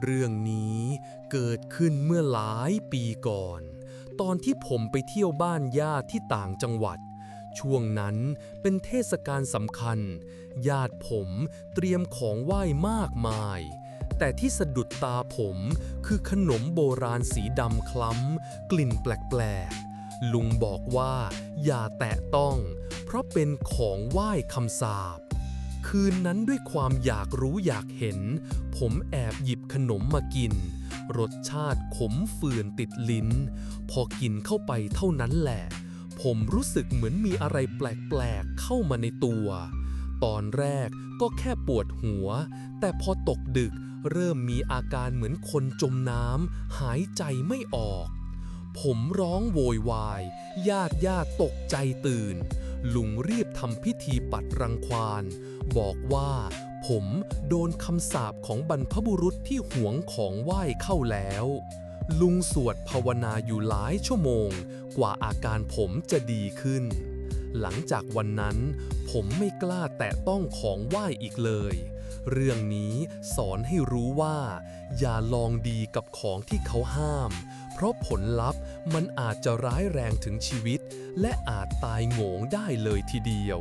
เรื่องนี้เกิดขึ้นเมื่อหลายปีก่อน ตอนที่ผมไปเที่ยวบ้านญาติที่ต่างจังหวัด ช่วงนั้นเป็นเทศกาลสำคัญ ญาติผมเตรียมของไหว้มากมาย แต่ที่สะดุดตาผมคือขนมโบราณสีดำคล้ำ กลิ่นแปลกๆ ลุงบอกว่าอย่าแตะต้อง เพราะเป็นของไหว้คำสาป คืนนั้นด้วยความอยากรู้อยากเห็น ผมแอบหยิบขนมมากิน รสชาติขมฝืนติดลิ้น พอกินเข้าไปเท่านั้นแหละ ผมรู้สึกเหมือนมีอะไรแปลกๆเข้ามาในตัว ตอนแรกก็แค่ปวดหัว แต่พอตกดึกเริ่มมีอาการเหมือนคนจมน้ำหายใจไม่ออก ผมร้องโวยวาย ญาติญาติตกใจตื่น ลุงรีบทำพิธีปัดรังควาน บอกว่าผมโดนคำสาปของบรรพบุรุษที่หวงของไหว้เข้าแล้ว ลุงสวดภาวนาอยู่หลายชั่วโมง กว่าอาการผมจะดีขึ้น หลังจากวันนั้น ผมไม่กล้าแตะต้องของไหว้อีกเลย เรื่องนี้สอนให้รู้ว่า อย่าลองดีกับของที่เขาห้าม เพราะผลลัพธ์มันอาจจะร้ายแรงถึงชีวิต และอาจตายโหงได้เลยทีเดียว